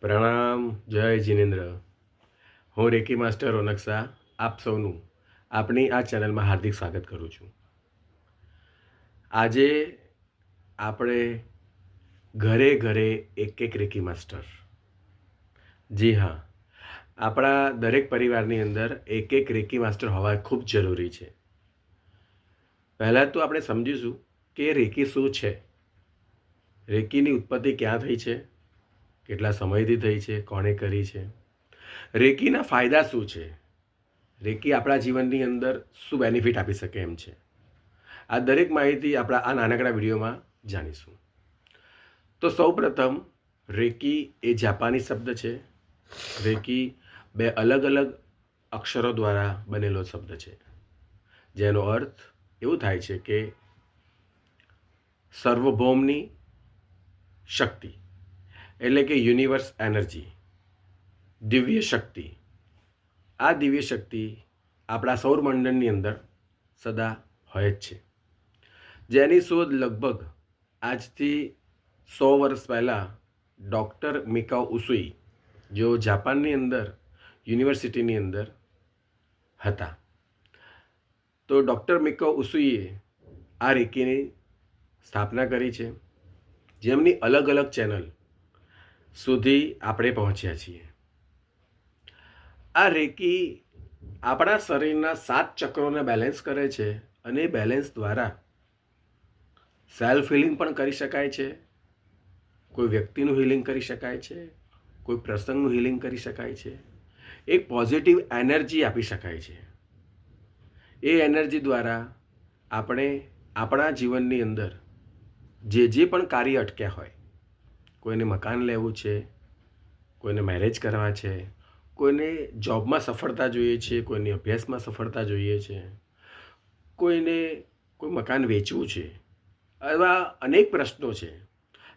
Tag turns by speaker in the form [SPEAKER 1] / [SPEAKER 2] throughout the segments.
[SPEAKER 1] પ્રણામ, જય જિનેન્દ્ર. હું રેકી માસ્ટર રોનક શાહ આપ સૌનું આપણી આ ચેનલમાં હાર્દિક સ્વાગત કરું છું. આજે આપણે ઘરે ઘરે એક એક રેકી માસ્ટર. જી હા, આપણા દરેક પરિવારની અંદર એક એક રેકી માસ્ટર હોવા ખૂબ જરૂરી છે. પહેલાં તો આપણે સમજીશું કે રેકી શું છે? રેકીની ઉત્પત્તિ ક્યાં થઈ છે? કેટલા સમયથી થઈ છે, કોણે કરી છે? રેકીના ફાયદા શું છે? રેકી આપણા જીવનની અંદર શું બેનિફિટ આપી શકે એમ છે? આ દરેક માહિતી આપણા આ નાનકડા વિડીયોમાં જાણીશું. તો સૌપ્રથમ, રેકી એ જાપાની શબ્દ છે. રેકી બે અલગ અલગ અક્ષરો દ્વારા બનેલો શબ્દ છે. જેનો અર્થ એવું થાય છે કે, સર્વભૌમની શક્તિ. એટલે કે યુનિવર્સ એનર્જી, દિવ્ય શક્તિ. આ દિવ્ય શક્તિ આપણા સૌરમંડળની અંદર સદા હોય જ છે. જેની શોધ લગભગ આજથી સો વર્ષ પહેલાં ડૉક્ટર મિકાઓ ઉસુઈ, જેઓ જાપાનની અંદર, યુનિવર્સિટીની અંદર હતા. તો ડૉક્ટર મિકાઉ ઉસુઈએ આ રેકીની સ્થાપના કરી છે. જેમની અલગ અલગ ચેનલ સુધી આપણે પહોંચ્યા છીએ. આ રેકી આપણા શરીરના સાત ચક્રોને બેલેન્સ કરે છે અને બેલેન્સ દ્વારા સેલ્ફ હિલિંગ પણ કરી શકાય છે. કોઈ વ્યક્તિનું હિલિંગ કરી શકાય છે, કોઈ પ્રસંગનું હિલિંગ કરી શકાય છે. એક પોઝિટિવ એનર્જી આપી શકાય છે. એ એનર્જી દ્વારા આપણે આપણા જીવનની અંદર જે જે પણ કાર્ય અટક્યા હોય કોઈને મકાન લેવું છે, કોઈને મેરેજ કરવા છે, કોઈને જોબમાં સફળતા જોઈએ છે, કોઈને અભ્યાસમાં સફળતા જોઈએ છે, કોઈને કોઈ મકાન વેચવું છે એવા અનેક પ્રશ્નો છે.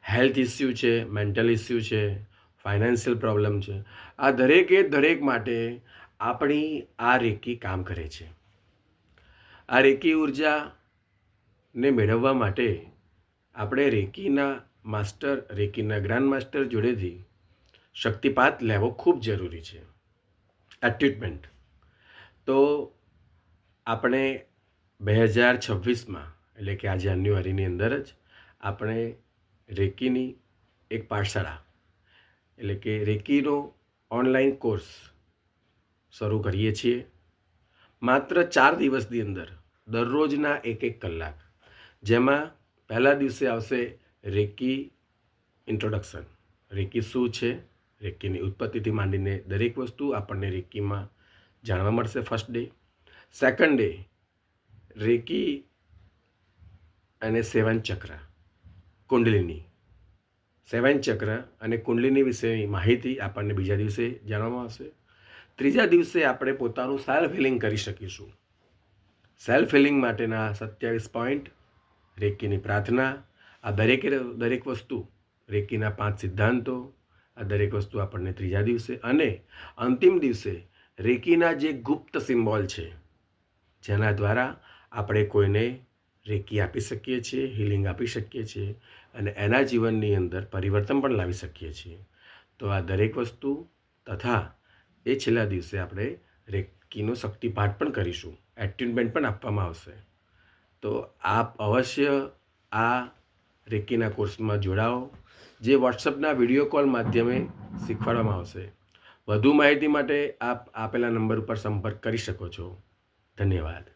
[SPEAKER 1] હેલ્થ ઇસ્યુ છે મેન્ટલ ઇસ્યુ છે ફાઇનાન્શિયલ પ્રોબ્લેમ છે. આ દરેકે દરેક માટે આપણી આ રેકી કામ કરે છે. આ રેકી ઉર્જાને મેળવવા માટે આપણે રેકીના માસ્ટર રેકીના ગ્રાન્ડ માસ્ટર જોડેથી શક્તિપાત લેવો ખૂબ જરૂરી છે. આ ટ્રીટમેન્ટ. તો આપણે બે હજાર છવ્વીસમાં, એટલે કે આ જાન્યુઆરીની અંદર જ, આપણે રેકીની એક પાઠશાળા, એટલે કે રેકીનો ઓનલાઈન કોર્સ શરૂ કરીએ છીએ. માત્ર ચાર દિવસની અંદર, દરરોજના એક એક કલાક, જેમાં પહેલા દિવસે આવશે રેકી ઇન્ટ્રોડક્શન. રેકી શું છે? રેકીની ઉત્પત્તિથી માંડીને દરેક વસ્તુ આપણને રેકીમાં જાણવા મળશે first day second day reiki અને સેવન ચક્ર, કુંડલીની. સેવન ચક્ર અને કુંડલીની વિશેની માહિતી આપણને બીજા દિવસે જાણવામાં આવશે. ત્રીજા દિવસે આપણે પોતાનું સેલ્ફ હિલિંગ કરી શકીશું. સેલ્ફ હિલિંગ માટેના સત્યાવીસ પોઈન્ટ રેકીની પ્રાર્થના આ દરેકે દરેક વસ્તુ રેકીના પાંચ સિદ્ધાંતો, આ દરેક વસ્તુ આપણને ત્રીજા દિવસે અને અંતિમ દિવસે રેકીના જે ગુપ્ત સિમ્બોલ છે, જેના દ્વારા આપણે કોઈને રેકી આપી શકીએ છીએ, હિલિંગ આપી શકીએ છીએ અને એના જીવનની અંદર પરિવર્તન પણ લાવી શકીએ છીએ. તો આ દરેક વસ્તુ તથા એ છેલ્લા દિવસે આપણે રેકીનો શક્તિપાઠ પણ કરીશું. એટ્યુનમેન્ટ પણ આપવામાં આવશે. તો આપ અવશ્ય આ રેકીના કોર્સમાં જોડાઓ, જે વોટ્સઅપના વીડિયો કોલ માધ્યમે શીખવાડવામાં આવશે. વધુ માહિતી માટે આપ આપેલા નંબર ઉપર સંપર્ક કરી શકો છો. ધન્યવાદ.